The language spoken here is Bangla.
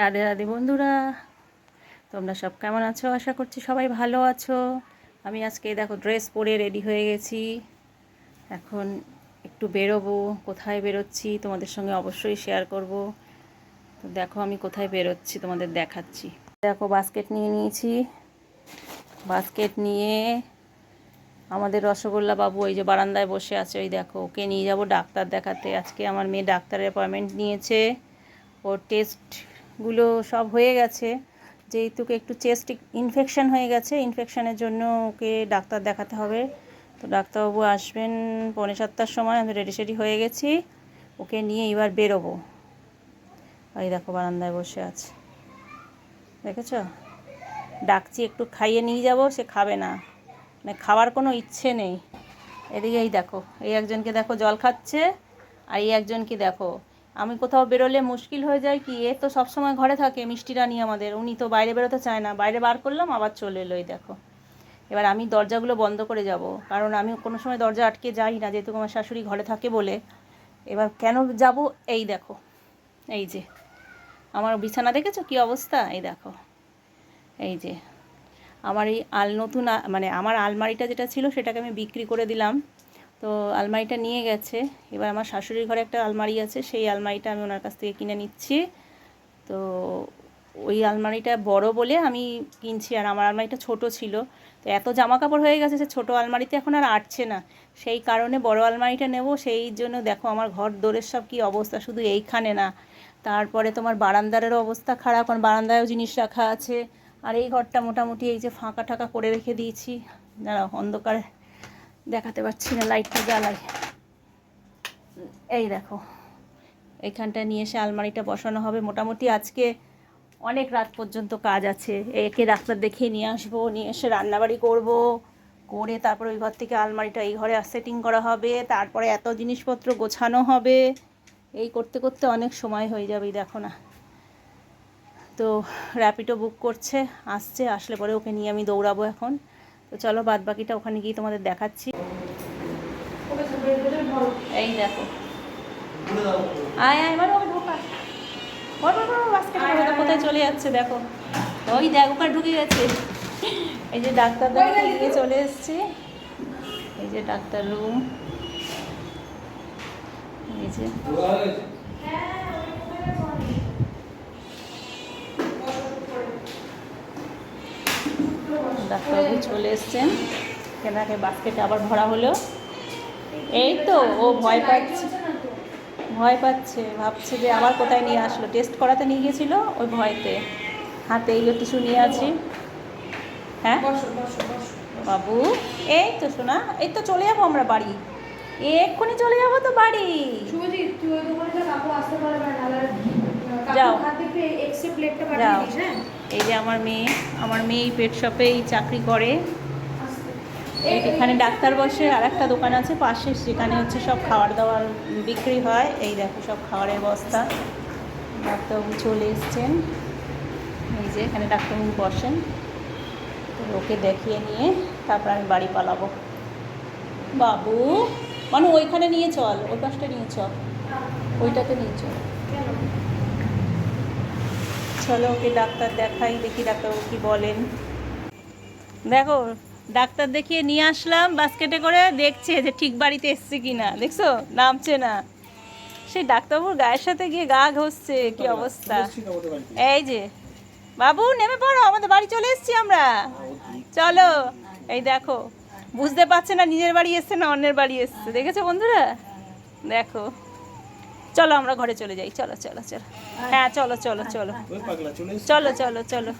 রাধে রাধে বন্ধুরা। তোমরা সব কেমন আছো? আশা করছি সবাই ভালো আছো। আমি আজকে দেখো ড্রেস পরে রেডি হয়ে গেছি। এখন একটু বেরোবো, কোথায় বেরোচ্ছি তোমাদের সঙ্গে অবশ্যই শেয়ার করব। তো দেখো আমি কোথায় বেরোচ্ছি, তোমাদের দেখাচ্ছি। দেখো বাস্কেট নিয়ে নিয়েছি। বাস্কেট নিয়ে আমাদের রসগোল্লা বাবু ওই যে বারান্দায় বসে আছে, ওই দেখো, ওকে নিয়ে যাব ডাক্তার দেখাতে। আজকে আমার মেয়ে ডাক্তারের অ্যাপয়েন্টমেন্ট নিয়েছে। ওর টেস্টগুলো সব হয়ে গেছে। যেহেতু একটু চেস্ট ইনফেকশন হয়ে গেছে ইনফেকশনের জন্য ওকে ডাক্তার দেখাতে হবে। তো ডাক্তারবাবু আসবেন পৌনে সাতটার সময়, আমি রেডি সেডি হয়ে গেছি। ওকে নিয়ে এবার বেরোবো। ওই দেখো বারান্দায় বসে আছে। দেখেছ? ডাকছি একটু খাইয়ে নিয়ে যাব, সে খাবে না। মানে খাওয়ার কোনো ইচ্ছে নেই। এদিকে এই দেখো, এই একজনকে দেখো জল খাচ্ছে, আর এই একজনকে দেখো আমি কোথাও বেরোলে মুশকিল হয়ে যায় কি? এ তো সবসময় ঘরে থাকে মিষ্টি রানী আমাদের। উনি তো বাইরে বেরোতে চায় না। বাইরে বার করলাম, আবার চলে এলো দেখো। এবার আমি দরজাগুলো বন্ধ করে যাব। কারণ আমি কোনো সময় দরজা আটকে যাই না, যেহেতু আমার শাশুড়ি ঘরে থাকে বলে। এবার কেন যাব? এই দেখো। এই যে। আমার বিছানা দেখেছ? কি অবস্থা? এই দেখো। এই যে। আমার এই আল নতুন মানে আমার আলমারিটা যেটা ছিল, সেটাকে আমি বিক্রি করে দিলাম। তো আলমারিটা নিয়ে গেছে। এবার আমার শাশুড়ির ঘরে একটা আলমারি আছে, সেই আলমারিটা আমি ওনার কাছ থেকে কিনে নিচ্ছি। তো ওই আলমারিটা বড় বলে আমি কিনছি, আর আমার আলমারিটা ছোট ছিল। তো এত জামা কাপড় হয়ে গেছে সে ছোটো আলমারিতে এখন আর আটছে না। সেই কারণে বড় আলমারিটা নেব, সেই জন্য দেখো আমার ঘর দোরের সব কি অবস্থা, শুধু এইখানে না। তারপরে তোমার বারান্দারেরও অবস্থা খারাপ, কারণ বারান্দায়ও জিনিস রাখা আছে। আর এই ঘরটা মোটামুটি এই যে ফাঁকা টাকা করে রেখে দিয়েছি। দাঁড়াও, অন্ধকারে দেখাতে পারছি না লাইটটা জ্বালাই। এই দেখো এইখানটা নিয়ে এসে আলমারিটা বসানো হবে। মোটামুটি আজকে অনেক রাত পর্যন্ত কাজ আছে। একে ডাক্তার দেখিয়ে নিয়ে আসব, নিয়ে এসে রান্নাবাড়ি করব। করে তারপরে ওই ঘর থেকে আলমারিটা, এই ঘরে সেটিং করা হবে। তারপরে এত জিনিসপত্র গোছানো হবে। এই করতে করতে অনেক সময় হয়ে যাবে দেখো না। তো র্যাপিডো বুক করছে, আসছে, আসলে পরে ওকে নিয়ে আমি দৌড়াবো এখন। তো চলো বাদ বাকিটা ওখানে গিয়ে তোমাদের দেখাচ্ছি। এই দেখো। আয় আয় মানে ওকে ঢোকা। কোথায় চলে যাচ্ছে দেখো। ওই দেখ ওখানে ঢুকে গেছে। এই যে ডাক্তার চলে এসেছি। এই যে ডাক্তার রুম। এই যে। ডাক্তারবাবু চলে এসছেন। কেনাকে বাস্কেটে আবার ভরা হলো। এই তো, ও ভয় পাচ্ছে। ভয় পাচ্ছে, ভাবছে যে আবার কোথায় নিয়ে আসলো। টেস্ট করাতে নিয়ে গেছিল ওই ভয়তে। হাতে এইগুলো কিছু নিয়ে আছি। হ্যাঁ? বাবু, এই তো শোনা এই তো চলে যাব আমরা বাড়ি। এক্ষুনি চলে যাব তো বাড়ি। শুভজিৎ, তুই ওই দোকানে আসতে পারবে না যাও। যাও। হ্যাঁ? এই যে আমার মেয়ে আমার মেয়ে পেট শপেই চাকরি করে। এখানে ডাক্তার বসে আর একটা দোকান আছে পাশে সেখানে হচ্ছে সব খাবার দাবার বিক্রি হয়। এই দেখো সব খাবারের বস্তা ডাক্তারবাবু চলে এসছেন। এই যে এখানে ডাক্তারবাবু বসেন। ওকে দেখিয়ে নিয়ে তারপর আমি বাড়ি পালাবো। বাবু মানে ওইখানে নিয়ে চল ওই পাশটা নিয়ে চল। ওইটাতে নিয়ে চল? চলো ওকে ডাক্তার দেখাই দেখি ডাক্তারবাবু কি বলেন। দেখো ডাক্তার দেখিয়ে নিয়ে আসলাম বাস্কেটে করে দেখছে যে ঠিক বাড়িতে এসছে কি না দেখছ? নামছে না। সেই ডাক্তারবাবুর গায়ের সাথে গিয়ে গা ঘষছে কি অবস্থা? এই যে বাবু নেমে পড়ো আমাদের বাড়ি চলে এসেছি আমরা। চলো এই দেখো বুঝতে পারছে না নিজের বাড়ি এসছে না অন্যের বাড়ি এসছে। দেখেছ বন্ধুরা? দেখো। চলো আমরা ঘরে চলে যাই চলো চলো চলো। হ্যাঁ চলো চলো চলো। চলো চলো চলো